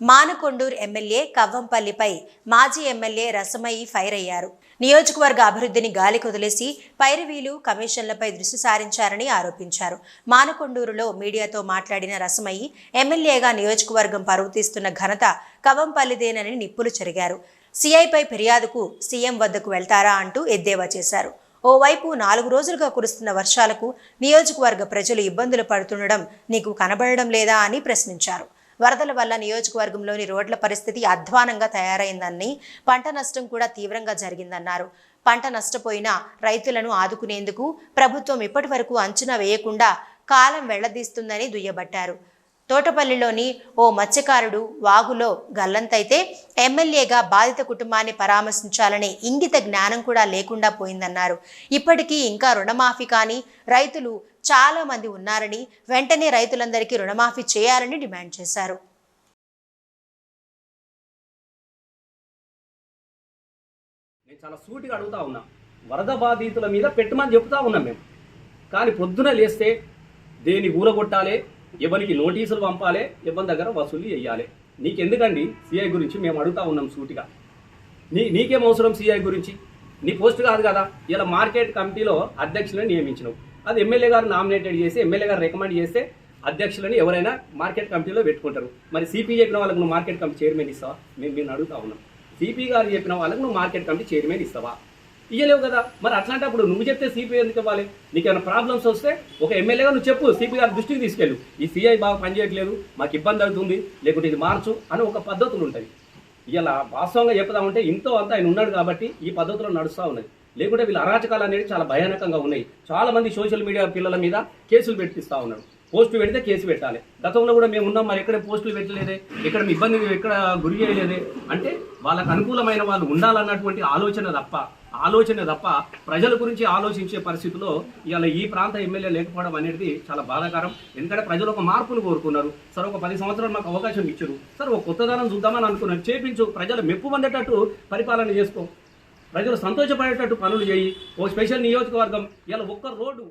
Manakondur MLA కవ్వంపల్లిపై మాజీ MLA రసమయ్యి fire అయ్యారు. నియోజకవర్గ అభివృద్ధిని గాలి కుదిలేసి పైరవీలు కమిషన్లపై దృష్టి సారించారని ఆరోపించారు. మానకొండూరులో మీడియాతో మాట్లాడిన రసమయ్యి ఎమ్మెల్యేగా నియోజకవర్గం పరువు తీస్తున్న ఘనత కవ్వంపల్లిదేనని నిప్పులు చెరిగారు. సీఐపై ఫిర్యాదుకు సీఎం వద్దకు వెళ్తారా అంటూ ఎద్దేవా చేశారు. ఓవైపు నాలుగు రోజులుగా కురుస్తున్న వర్షాలకు నియోజకవర్గ ప్రజలు ఇబ్బందులు పడుతుండడం నీకు కనబడడం లేదా అని ప్రశ్నించారు. వరదల వల్ల నియోజకవర్గంలోని రోడ్ల పరిస్థితి అధ్వానంగా తయారైందని పంట నష్టం కూడా తీవ్రంగా జరిగిందన్నారు. పంట నష్టపోయిన రైతులను ఆదుకునేందుకు ప్రభుత్వం ఇప్పటి అంచనా వేయకుండా కాలం వెళ్ళదీస్తుందని దుయ్యబట్టారు. తోటపల్లిలోని ఓ మత్స్యకారుడు వాగులో గల్లంతైతే ఎమ్మెల్యేగా బాధిత కుటుంబాన్ని పరామర్శించాలనే ఇంగిత జ్ఞానం కూడా లేకుండా పోయిందన్నారు. ఇప్పటికీ ఇంకా రుణమాఫీ కానీ రైతులు చాలామంది ఉన్నారని వెంటనే రైతులందరికీ రుణమాఫీ చేయాలని డిమాండ్ చేశారు. నేను చాలా సూటిగా అడుగుతా ఉన్నా. వరద బాధితుల మీద పెట్టమని చెప్తా ఉన్నాం మేము. కానీ పొద్దున లేస్తే దేని ఊరగొట్టాలి ఎవరికి నోటీసులు పంపాలి ఎవరి దగ్గర వసూలు చేయాలి. నీకెందుకండి? సిఐ గురించి మేము అడుగుతా ఉన్నాం సూటిగా. నీ నీకేం అవసరం సిఐ గురించి? నీ పోస్ట్ కాదు కదా. ఇలా మార్కెట్ కమిటీలో అధ్యక్షులను నియమించినావు అది ఎమ్మెల్యే గారు నామినేటెడ్ చేసి ఎమ్మెల్యే గారు రికమెండ్ చేస్తే అధ్యక్షులని ఎవరైనా మార్కెట్ కమిటీలో పెట్టుకుంటారు. మరి సిపి చెప్పిన వాళ్ళకు నువ్వు మార్కెట్ కమిటీ చైర్మన్ ఇస్తావా? మేము నేను అడుగుతా ఉన్నాం. సిపి గారు చెప్పిన వాళ్ళకు నువ్వు మార్కెట్ కమిటీ చైర్మన్ ఇస్తావా? ఇయ్యలేవు కదా. మరి అట్లాంటప్పుడు నువ్వు చెప్తే సిపి ఎందుకు ఇవ్వాలి? నీకు ఏమైనా ప్రాబ్లమ్స్ వస్తే ఒక ఎమ్మెల్యేగా నువ్వు చెప్పు సిపి గారి దృష్టికి తీసుకెళ్ళు. ఈ సిఐ బాగా పనిచేయట్లేదు మాకు ఇబ్బంది అవుతుంది లేకుంటే ఇది మార్చు అని ఒక పద్ధతులు ఉంటాయి. ఇలా వాస్తవంగా చెప్దామంటే ఇంతో అంతా ఆయన ఉన్నాడు కాబట్టి ఈ పద్ధతిలో నడుస్తూ ఉన్నది లేకుంటే వీళ్ళ అరాచకాలు అనేవి చాలా భయానకంగా ఉన్నాయి. చాలా మంది సోషల్ మీడియా పిల్లల మీద కేసులు పెట్టిస్తూ ఉన్నారు. పోస్టు పెడితే కేసు పెట్టాలి. గతంలో కూడా మేము ఉన్నాం మరి ఎక్కడ పోస్టులు పెట్టలేదే? ఇక్కడ మీ ఇబ్బంది ఎక్కడ గురి చేయలేదే అంటే వాళ్ళకు అనుకూలమైన వాళ్ళు ఉండాలన్నటువంటి ఆలోచన తప్ప ఆలోచన తప్ప ప్రజల గురించి ఆలోచించే పరిస్థితిలో ఇవాళ ఈ ప్రాంత ఎమ్మెల్యే లేకపోవడం అనేది చాలా బాధాకరం. ఎందుకంటే ప్రజలు ఒక మార్పును కోరుకున్నారు. సార్ ఒక పది సంవత్సరాలు మాకు అవకాశం ఇచ్చారు. సార్ ఒక కొత్తదనం చూద్దామని అనుకున్నారు. చేపించు ప్రజలు మెప్పు పొందేటట్టు పరిపాలన చేసుకో. ప్రజలు సంతోషపడేటట్టు పనులు చేయి. ఓ స్పెషల్ నియోజకవర్గం ఇలా ఒక్క రోడ్డు